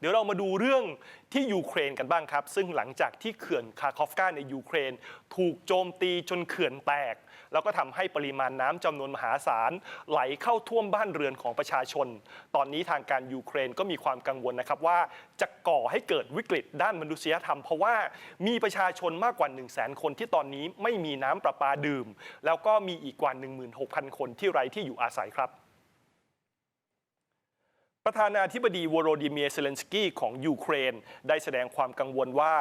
เดี๋ยวเรามาดูเรื่องที่ยูเครนกันบ้างครับ ซึ่งหลังจากที่เขื่อนคาคอฟกาในยูเครน ถูกโจมตีจนเขื่อนแตก แล้วก็ทำให้ปริมาณน้ำจำนวนมหาศาล ไหลเข้าท่วมบ้านเรือนของประชาชน ตอนนี้ทางการยูเครนก็มีความกังวลนะครับว่าจะก่อให้เกิดวิกฤตด้านมนุษยธรรม เพราะว่ามีประชาชนมากกว่า 1 0 0 0 0แสนคนที่ตอนนี้ไม่มีน้ำประปาดื่ม แล้วก็มีอีกกว่า 16,000 คนที่ไร้ที่อยู่อาศัยครับ ประธานาธิบดีวโรดิเมียเซเลนสกี้ของยูเครน ได้แสดงความกังวลว่า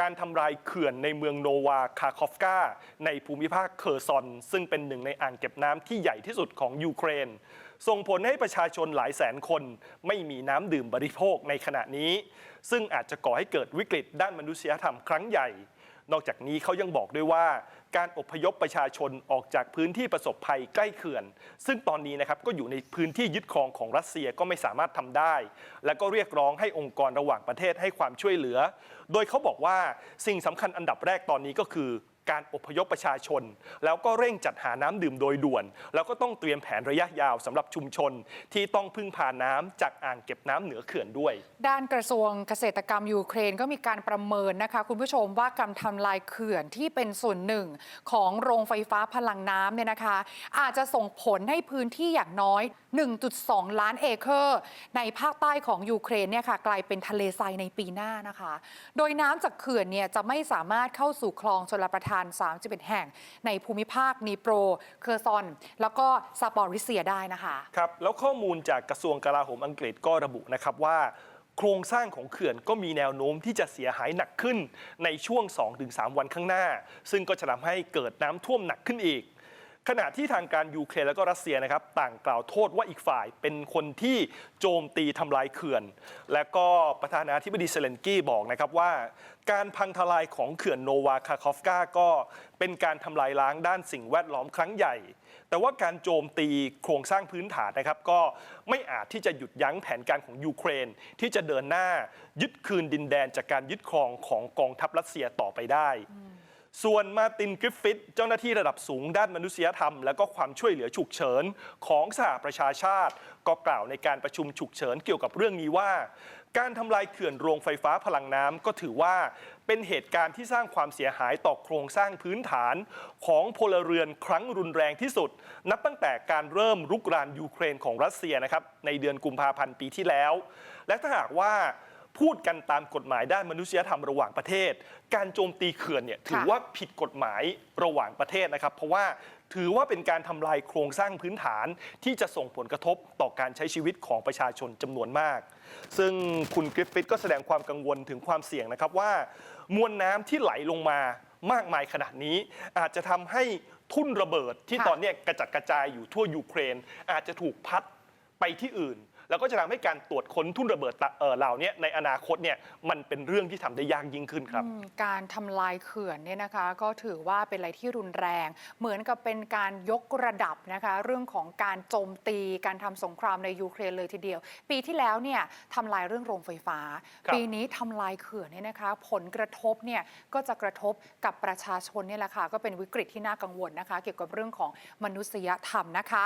การทำลายเขื่อนในเมืองโนวาคาคอฟกาในภูมิภาคเคอร์ซอน ซึ่งเป็นหนึ่งในอ่างเก็บน้ำที่ใหญ่ที่สุดของยูเครน ส่งผลให้ประชาชนหลายแสนคน ไม่มีน้ำดื่มบริโภคในขณะนี้ ซึ่งอาจจะก่อให้เกิดวิกฤตด้านมนุษยธรรมครั้งใหญ่ นอกจากนี้เขายังบอกด้วยว่าการอพยพประชาชนออกจากพื้นที่ประสบภัยใกล้เขื่อน ซึ่งตอนนี้นะครับก็อยู่ในพื้นที่ยึดครองของรัสเซียก็ไม่สามารถทำได้ และก็เรียกร้องให้องค์กรระหว่างประเทศให้ความช่วยเหลือ โดยเขาบอกว่าสิ่งสำคัญอันดับแรกตอนนี้ก็คือ การอพยพประชาชน แล้วก็เร่งจัดหาน้ำดื่มโดยด่วน แล้วก็ต้องเตรียมแผนระยะยาวสำหรับชุมชน ที่ต้องพึ่งพาน้ำจากอ่างเก็บน้ำเหนือเขื่อนด้วย ด้านกระทรวงเกษตรกรรมยูเครนก็มีการประเมินนะคะ คุณผู้ชมว่าการทำลายเขื่อนที่เป็นส่วนหนึ่งของโรงไฟฟ้าพลังน้ำเนี่ยนะคะ อาจจะส่งผลให้พื้นที่อย่างน้อย 1.2 ล้านเอเคอร์ ในภาคใต้ของยูเครนเนี่ยค่ะกลายเป็นทะเลทรายในปีหน้านะคะ โดยน้ำจากเขื่อนเนี่ยจะไม่สามารถเข้าสู่คลองชลประทาน31 แห่ง ในภูมิภาคนีโปร เคอร์ซอน แล้วก็ซาปอริเซียได้นะคะ ครับ แล้วข้อมูลจากกระทรวงกลาโหมอังกฤษก็ระบุนะครับว่า โครงสร้างของเขื่อนก็มีแนวโน้มที่จะเสียหายหนักขึ้นในช่วง 2-3 วันข้างหน้า ซึ่งก็จะทำให้เกิดน้ำท่วมหนักขึ้นอีก ขณะที่ทางการยูเครนและก็รัสเซียนะครับต่างกล่าวโทษว่าอีกฝ่ายเป็นคนที่โจมตีทำลายเขื่อน และก็ประธานาธิบดีเซเลนกี้บอกนะครับว่า การพังทลายของเขื่อนโนวาคาคอฟกาก็เป็นการทำลายล้างด้านสิ่งแวดล้อมครั้งใหญ่ แต่ว่าการโจมตีโครงสร้างพื้นฐานนะครับ ก็ไม่อาจที่จะหยุดยั้งแผนการของยูเครน ที่จะเดินหน้ายึดคืนดินแดนจากการยึดครองของกองทัพรัสเซียต่อไปได้ ส่วนมาตินกริฟฟิธเจ้าหน้าที่ระดับสูงด้านมนุษยธรรม และก็ความช่วยเหลือฉุกเฉินของสหประชาชาติ ก็กล่าวในการประชุมฉุกเฉินเกี่ยวกับเรื่องนี้ว่า การทำลายเขื่อนโรงไฟฟ้าพลังน้ำก็ถือว่าเป็นเหตุการณ์ที่สร้างความเสียหายต่อโครงสร้างพื้นฐานของพลเรือนครั้งรุนแรงที่สุด นับตั้งแต่การเริ่มรุกรานยูเครนของรัสเซียนะครับในเดือนกุมภาพันธ์ปีที่แล้ว และถ้าหากว่า พูดกันตามกฎหมายด้านมนุษยธรรมระหว่างประเทศ การโจมตีเขื่อนเนี่ยถือว่าผิดกฎหมายระหว่างประเทศนะครับ เพราะว่าถือว่าเป็นการทำลายโครงสร้างพื้นฐานที่จะส่งผลกระทบต่อการใช้ชีวิตของประชาชนจำนวนมาก ซึ่งคุณกริฟฟิธก็แสดงความกังวลถึงความเสี่ยงนะครับว่ามวลน้ำที่ไหลลงมามากมายขนาดนี้ อาจจะทำให้ทุ่นระเบิดที่ค่ะตอนเนี้ยกระจัดกระจายอยู่ทั่วยูเครน อาจจะถูกพัดไปที่อื่น แล้วก็จะทำให้การตรวจค้นทุ่นระเบิดตะเอ่อเหล่านี้ในอนาคตเนี่ยมันเป็นเรื่องที่ทำได้ยากยิ่งขึ้นครับ อืมการทำลายเขื่อนเนี่ยนะคะ ก็ถือว่าเป็นอะไรที่รุนแรง เหมือนกับเป็นการยกระดับนะคะ เรื่องของการโจมตีการทำสงครามในยูเครนเลยทีเดียว ปีที่แล้วเนี่ยทำลายเรื่องโรงไฟฟ้า ครับ ปีนี้ทำลายเขื่อนเนี่ยนะคะ ผลกระทบเนี่ยก็จะกระทบกับประชาชนเนี่ยแหละค่ะก็เป็นวิกฤตที่น่ากังวลนะคะ เกี่ยวกับเรื่องของมนุษยธรรมนะคะ